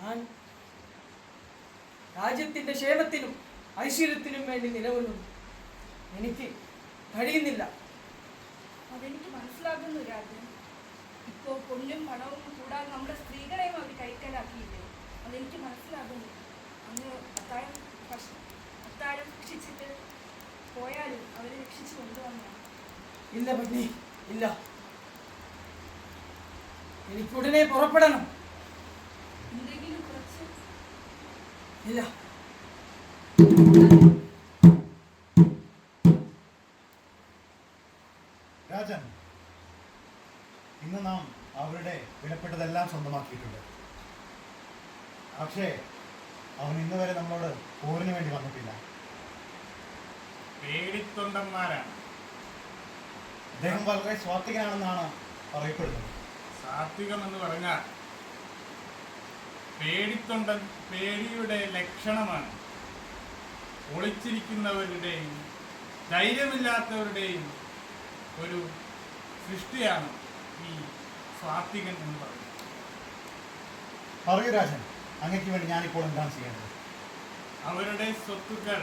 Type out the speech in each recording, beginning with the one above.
ഞാൻ രാജ്യത്തിന്റെ ക്ഷേമത്തിനും ഐശ്വര്യത്തിനും വേണ്ടി നിലകൊള്ളുന്നു. എനിക്ക് കഴിയുന്നില്ല. അതെനിക്ക് മനസ്സിലാകുന്നു രാജൻ. ഇപ്പോ പൊന്നും പണവും കൂടാതെ നമ്മുടെ സ്ത്രീകളെയും അവർ കൈക്കലാക്കിയില്ലേ? അതെനിക്ക് മനസ്സിലാകുന്നു. അങ്ങ് അത്താഴം അത്താഴം ഭക്ഷിച്ചിട്ട് പോയാലും അവരെ രക്ഷിച്ചു കൊണ്ടുവന്ന ഇല്ല പത്നി ഇല്ല. എനിക്കുടനെ പുറപ്പെടണം. എന്തെങ്കിലും കുറച്ച് ഇല്ല. രാജൻ ഇന്ന് നാം അവരുടെ വിലപ്പെട്ടതെല്ലാം സ്വന്തമാക്കിയിട്ടുണ്ട്. പക്ഷേ അവൻ ഇന്ന് വരെ നമ്മളോട് പോരിന് വേണ്ടി വന്നിട്ടില്ല. പേടിത്തൊണ്ടന്മാരാണ്. അദ്ദേഹം വളരെ സ്വാത്വികനാണെന്നാണ് പറയപ്പെടുന്നത്. സാത്വികം എന്ന് പറഞ്ഞാൽ പേടിത്തൊണ്ടൻ പേടിയുടെ ലക്ഷണമാണ്. ഒളിച്ചിരിക്കുന്നവരുടെയും ധൈര്യമില്ലാത്തവരുടെയും ഒരു സൃഷ്ടിയാണ് ഈ സ്വാത്വികൻ എന്ന് പറയുന്നത്. പറയൂ രാജൻ. അങ്ങയ്ക്ക് വേണ്ടി ഞാനിപ്പോൾ എന്താണ് ചെയ്യേണ്ടത്? അവരുടെ സ്വത്തുക്കൾ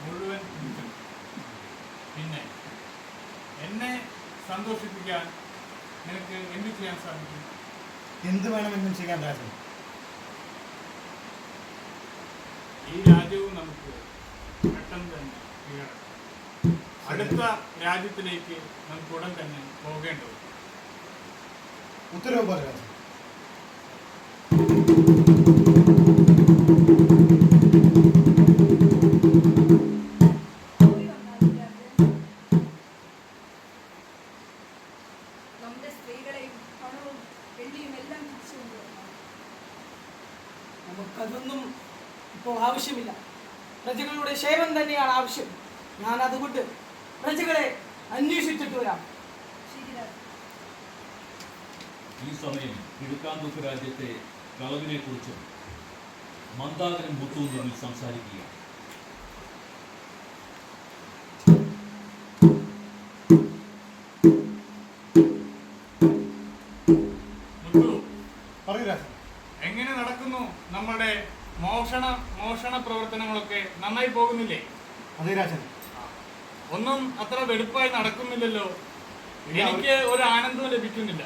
മുഴുവൻ പിന്നെ എന്നെ സന്തോഷിപ്പിക്കാൻ നിനക്ക് എന്ത് ചെയ്യാൻ സാധിക്കും? എന്ത് വേണമെന്നും ചെയ്യാൻ രാജ്യം ഈ രാജ്യവും നമുക്ക് പെട്ടെന്ന് തന്നെ കീഴടക്കാം. അടുത്ത രാജ്യത്തിലേക്ക് നമുക്ക് ഉടൻ തന്നെ പോകേണ്ടത് ഉത്തരവ് പറ നമുക്കതൊന്നും ഇപ്പോൾ ആവശ്യമില്ല. പ്രജകളുടെ ക്ഷേമം തന്നെയാണ് ആവശ്യം. ഞാൻ അതുകൊണ്ട് പ്രജകളെ അന്വേഷിച്ചിട്ട് വരാം. ഈ സമയം കിഴക്കാന്തൂക്ക് രാജ്യത്തെ കളവിനെ കുറിച്ചും മന്ദാകരൻ മുത്തുവും തമ്മിൽ സംസാരിക്കുക എങ്ങനെ നടക്കുന്നു നമ്മളുടെ മോഷണ മോഷണ പ്രവർത്തനങ്ങളൊക്കെ? നന്നായി പോകുന്നില്ലേ? അതെ രാജൻ ഒന്നും അത്ര വെടുപ്പായി നടക്കുന്നില്ലല്ലോ. എനിക്ക് ഒരു ആനന്ദവും ലഭിക്കുന്നില്ല.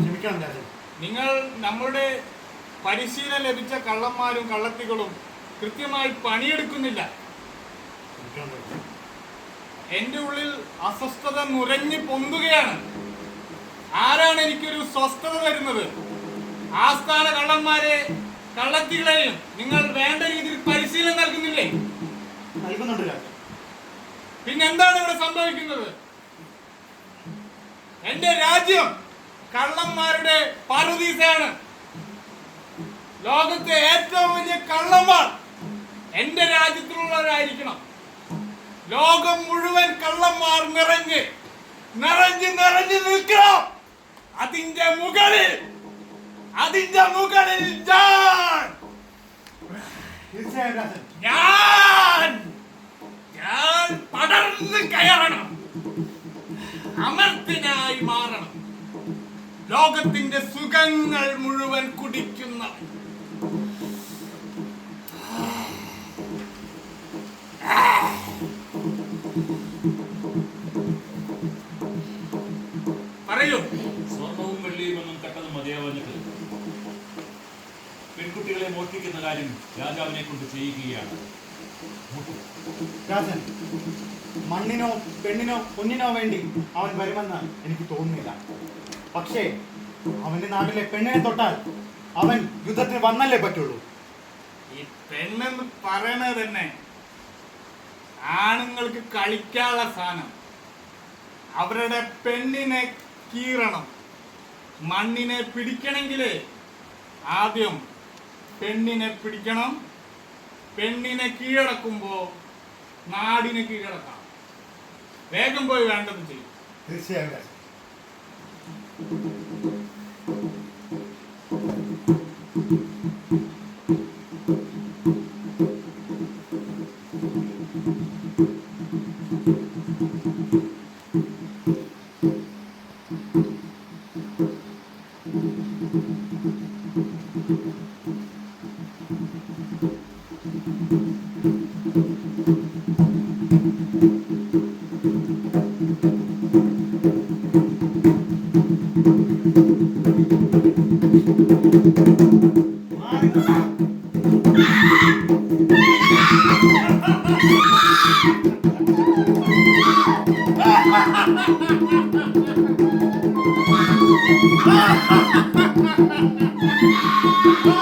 ക്ഷമിക്കണം രാജൻ നിങ്ങൾ നമ്മളുടെ പരിശീലനം ലഭിച്ച കള്ളന്മാരും കള്ളത്തികളും കൃത്യമായി പണിയെടുക്കുന്നില്ല. എന്റെ എന്റെ ഉള്ളിൽ അസ്വസ്ഥത നുരഞ്ഞു പൊന്തുകയാണ്. ആരാണ് എനിക്കൊരു സ്വസ്ഥത തരുന്നത്? ആസ്ഥാന കള്ളന്മാരെ കള്ളത്തികളെയും നിങ്ങൾ വേണ്ട രീതിയിൽ പരിശീലനം നൽകുന്നില്ലേ? നൽകുന്നുണ്ട് പിന്നെന്താണ് ഇവിടെ സംഭവിക്കുന്നത്? എന്റെ രാജ്യം കള്ളന്മാരുടെ പറുദീസയാണ്. ലോകത്തെ ഏറ്റവും വലിയ കള്ളന്മാർ എന്റെ രാജ്യത്തിലുള്ളവരായിരിക്കണം. ലോകം മുഴുവൻ കള്ളന്മാർ നിറഞ്ഞ് നിറഞ്ഞ് നിറഞ്ഞ് നിൽക്കണം. അതിന്റെ മുകളിൽ അതിന്റെ മുകളിൽ കയറണം. അമർത്തിനായി മാറണം. ലോകത്തിന്റെ സുഖങ്ങൾ മുഴുവൻ കുടിക്കുന്നവൻ പറയൂ. സ്വർണവും വെള്ളിയും ഒന്നും തക്കത് മതിയാവഞ്ഞിട്ട് പെൺകുട്ടികളെ മോഷ്ടിക്കുന്ന കാര്യം രാജാവിനെ കൊണ്ട് ചെയ്യുകയാണ്. രാജൻ മണ്ണിനോ പെണ്ണിനോ കുഞ്ഞിനോ വേണ്ടി അവൻ വരുമെന്ന് എനിക്ക് തോന്നുന്നില്ല. പക്ഷേ അവന്റെ നാട്ടിലെ പെണ്ണിനെ തൊട്ടാൽ അവൻ യുദ്ധത്തിന് വന്നല്ലേ പറ്റുള്ളൂ. ഈ പെണ്ണെന്ന് പറയണത് തന്നെ ആണുങ്ങൾക്ക് കളിക്കാനുള്ള സാധനം. അവരുടെ പെണ്ണിനെ കീറണം. മണ്ണിനെ പിടിക്കണമെങ്കിൽ ആദ്യം പെണ്ണിനെ പിടിക്കണം. പെണ്ണിനെ കീഴടക്കുമ്പോൾ നാടിനെ കീഴടക്കാം വേഗം പോയി വേണ്ടത് ചെയ്യും. തീർച്ചയായും Thank അട്ടി Ah!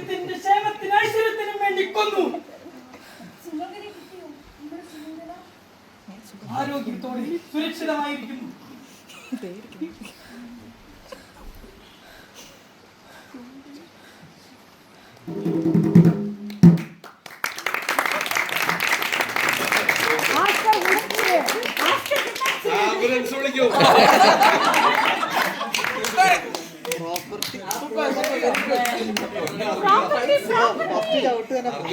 രാജ്യത്തിന്റെ ക്ഷേമത്തിനും ഐശ്വര്യത്തിനും വേണ്ടി കൊന്നു. ആരോഗ്യത്തോടെ സുരക്ഷിതമായിരിക്കുന്നു. ಅಂತ